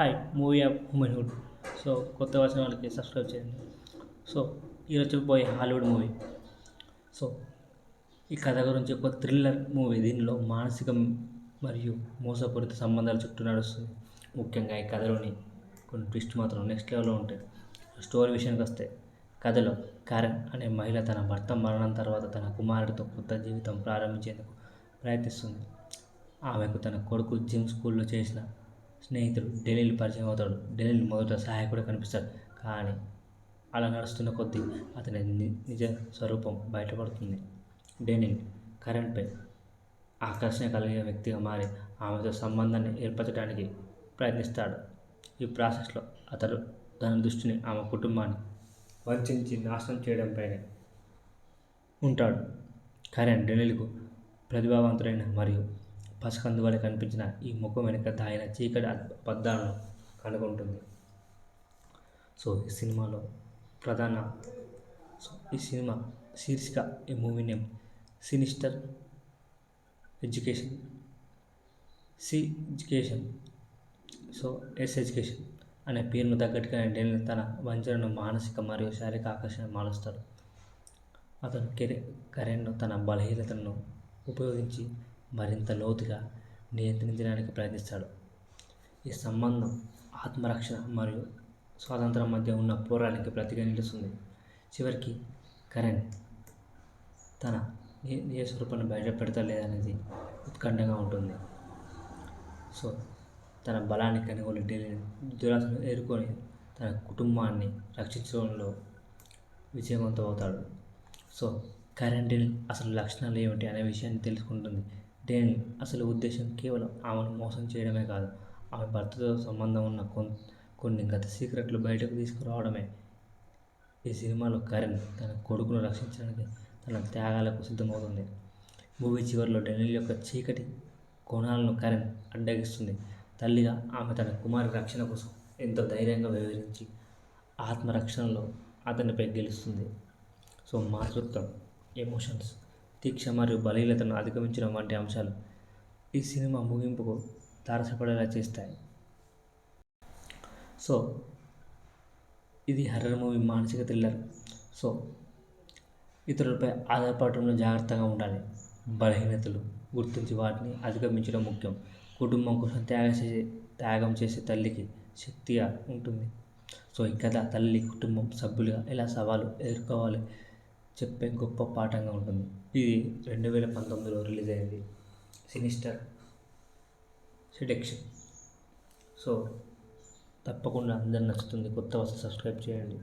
Hi movie of hood so కొత్త వచ్చిన వాళ్ళకి సబ్స్క్రైబ్ చేయండి. సో ఈరోజు చెప్పబోయే హాలీవుడ్ మూవీ సో ఈ కథ గురించి ఒక థ్రిల్లర్ మూవీ దీనిలో మానసిక మరియు మోసపూరిత సంబంధాల చుట్టూ నడుస్తుంది. ముఖ్యంగా ఈ కథలోని కొన్ని ట్విస్ట్ మాత్రం నెక్స్ట్ లెవెల్లో ఉంటాయి. స్టోరీ విషయానికి వస్తే కథలో కరణ్ అనే మహిళ తన భర్త మరణం తర్వాత తన కుమారుడితో కొత్త జీవితం ప్రారంభించేందుకు ప్రయత్నిస్తుంది. ఆమెకు తన కొడుకు జిమ్ స్కూల్లో చేసిన స్నేహితుడు డెనిల్ పరిచయం అవుతాడు. డెనిల్ మొదట సహాయకుడు కనిపిస్తాడు. కానీ అలా నడుస్తున్న కొద్దీ అతని ని- నిజ స్వరూపం బయటపడుతుంది. డెనిల్ కరెంట్పై ఆకర్షణ కలిగే వ్యక్తిగా మారి ఆమెతో సంబంధాన్ని ఏర్పరచడానికి ప్రయత్నిస్తాడు. ఈ ప్రాసెస్లో అతడు తన దృష్టిని ఆమె కుటుంబాన్ని వంచి నాశనం చేయడంపైనే ఉంటాడు. కరెంట్ డెనిల్కు ప్రతిభావంతుడైన మరియు పసకందు కనిపించిన ఈ ముఖం వెనుక దాయిన చీకటి అబద్ధాలను కనుగొంటుంది. సో ఈ సినిమాలో ప్రధాన సో ఈ సినిమా శీర్షిక ఈ movie name? Sinister education. C education. So S education అనే పేరును తగ్గట్టుగా డెనిల్ తన వంచనను మానసిక మరియు శారీరక ఆకర్షణ మారుస్తాడు. అతను కెరె కరెన్ను తన బలహీనతను ఉపయోగించి మరింత లోతుగా నియంత్రించడానికి ప్రయత్నిస్తాడు. ఈ సంబంధం ఆత్మరక్షణ మరియు స్వాతంత్రం మధ్య ఉన్న పోరాటానికి ప్రతిగా నిలుస్తుంది. చివరికి కరణ్ తన నిజ స్వరూపాన్ని బయటపెడతా లేదనేది ఉత్కంఠగా ఉంటుంది. సో తన బలాన్ని కనుగొని ఢిల్లీ దురాశను ఎదుర్కొని తన కుటుంబాన్ని రక్షించడంలో విజయవంతం అవుతాడు. సో కరెంట్ అసలు లక్షణాలు ఏమిటి అనే విషయాన్ని తెలుసుకుంటుంది. డెనిల్ అసలు ఉద్దేశం కేవలం ఆమెను మోసం చేయడమే కాదు ఆమె భర్తతో సంబంధం ఉన్న కొన్ని గత సీక్రెట్లు బయటకు తీసుకురావడమే. ఈ సినిమాలో కరణ్ తన కొడుకును రక్షించడానికి తన త్యాగాలకు సిద్ధమవుతుంది. మూవీ చివరిలో డెనిల్ యొక్క చీకటి కోణాలను కరణ్ అడ్డగిస్తుంది. తల్లిగా ఆమె తన కుమారి రక్షణ కోసం ఎంతో ధైర్యంగా వ్యవహరించి ఆత్మరక్షణలో అతనిపై గెలుస్తుంది. సో మాతృత్వం ఎమోషన్స్. దీక్ష మరియు బలీలతను అధిగమించడం వంటి అంశాలు ఈ సినిమా ముగింపుకు తారసపడేలా చేస్తాయి. సో ఇది హర్రర్ మూవీ మానసిక థ్రిల్లర్. సో ఇతరులపై ఆధారపడటంలో జాగ్రత్తగా ఉండాలి. బలహీనతలు గుర్తించి వాటిని అధిగమించడం ముఖ్యం. కుటుంబం కోసం త్యాగం చేసే త్యాగం చేసే తల్లికి శక్తిగా ఉంటుంది. సో ఈ కథ తల్లి కుటుంబం సభ్యులుగా ఎలా సవాలు ఎదుర్కోవాలి? చెప్పే గొప్ప పాఠంగా ఉంటుంది. ఇది రెండు వేల పంతొమ్మిదిలో రిలీజ్ అయింది. సినిస్టర్ సెడెక్షన్. సో తప్పకుండా అందరు నచ్చుతుంది. కొత్త వస్తువు సబ్స్క్రైబ్ చేయండి.